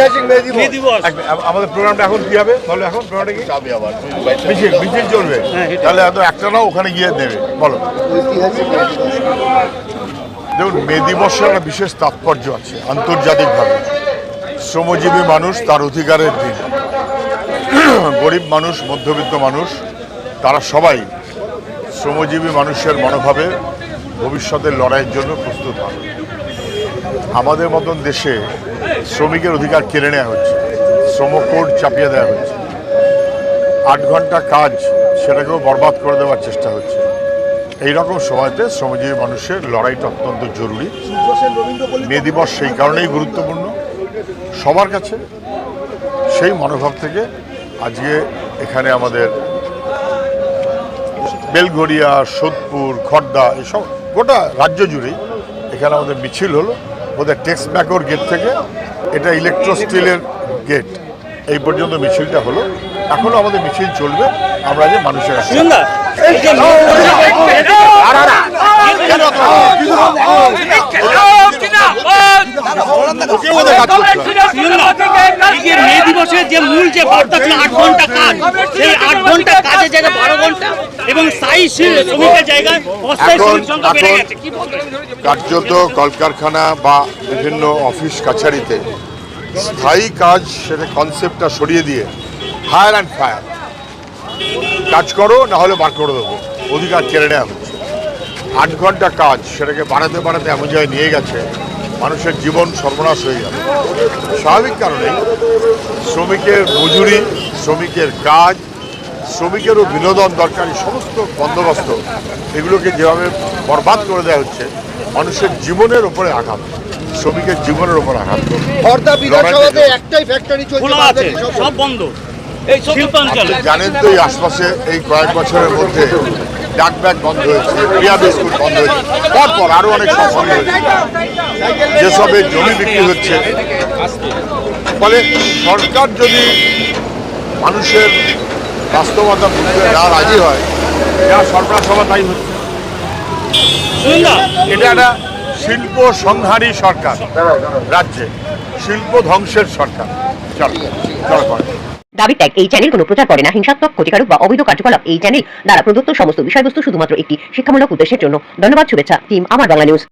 ঐতিহাসিক মেহেদি দিবস। আমাদের প্রোগ্রামটা এখন কি হবে? বলো এখন প্রোগ্রামটা কি? যাবে আবার। মিছিল মিছিল চলবে। হ্যাঁ, তাহলে এত একটা নাও ওখানে গিয়ে দেবে। বলো। দেখুন মে দিবসের একটা বিশেষ তাৎপর্য আছে আন্তর্জাতিকভাবে। শ্রমজীবী মানুষ তার অধিকারের দিন। গরিব মানুষ মধ্যবিত্ত মানুষ তারা সবাই শ্রমজীবী মানুষের মনোভাবে ভবিষ্যতের লড়াইয়ের জন্য প্রস্তুত হন আমাদের মতন দেশে শ্রমিকের অধিকার কেড়ে নেওয়া হচ্ছে। শ্রমকোড চাপিয়ে দেওয়া হচ্ছে। আট ঘণ্টা কাজ, সেটাকেও বরবাদ করে দেওয়ার চেষ্টা হচ্ছে। এই রকম সময়তে শ্রমজীবী মানুষের লড়াইটা অত্যন্ত জরুরি। মে দিবস সেই কারণেই গুরুত্বপূর্ণ। সবার কাছে সেই মনোভাব থেকে আজকে এখানে আমাদের বেলঘড়িয়া, সোদপুর খড়দা এসব গোটা রাজ্য জুড়েই এখানে আমাদের মিছিল হলো। ওদের টেক্স ব্যাকর গেট থেকে এটা ইলেকট্রো স্টিলের গেট এই পর্যন্ত মিছিলটা হলো। এখনও আমাদের মিছিল চলবে। আমরা যে মানুষের কাছে যে মূল যে বার্তা ছিল আট ঘণ্টা কাজ সেই আট ঘণ্টা ঘণ্টা এবং স্থায়ী শ্রী- শ্রমিকের জায়গায় অস্থায়ী এখন- শ্রমিক সংখ্যা বেড়ে এখন- গেছে। কি বলবেন কার্যত কলকারখানা বা বিভিন্ন অফিস কাছারিতে স্থায়ী কাজ সেটা কনসেপ্টটা সরিয়ে দিয়ে ফায়ার অ্যান্ড ফায়ার কাজ করো না হলে বার করে দেবো। অধিকার কেড়ে নেওয়া হচ্ছে। আট ঘণ্টা কাজ সেটাকে বাড়াতে বাড়াতে এমন জায়গায় নিয়ে গেছে মানুষের জীবন সর্বনাশ হয়ে যাবে। স্বাভাবিক কারণেই শ্রমিকের মজুরি শ্রমিকের কাজ শ্রমিকেরও বিনোদন দরকারি সমস্ত বন্দোবস্ত এগুলোকে যেভাবে বরবাদ করে দেওয়া হচ্ছে মানুষের জীবনের উপরে আঘাত শ্রমিকের জীবনের ওপর আঘাত। একটাই ফ্যাক্টরি চলছে সব বন্ধ। এই জানেন তো এই আশপাশে এই কয়েক বছরের মধ্যে ডাক ব্যাগ বন্ধ হয়েছে প্রিয়া বিস্কুট বন্ধ হয়েছে। পরপর আরও অনেক সব বন্ধ হয়েছে। যেসবে জমি বিক্রি হচ্ছে ফলে সরকার যদি মানুষের বাস্তবতা বুঝতে না রাজি হয়। যা সরকার সভা তাই হচ্ছে। এটা একটা শিল্প সংহারী সরকার রাজ্যে। শিল্প ধ্বংসের সরকার। দাবি ত্যাগ এই চ্যানেল কোনো প্রচার করে না। হিংসাত্মক ক্ষতিকারক বা অবৈধ কার্যকলাপ এই চ্যানেল দ্বারা প্রদত্ত সমস্ত বিষয়বস্তু শুধুমাত্র একটি শিক্ষামূলক উদ্দেশ্যের জন্য। ধন্যবাদ শুভেচ্ছা টিম আমার বাংলা নিউজ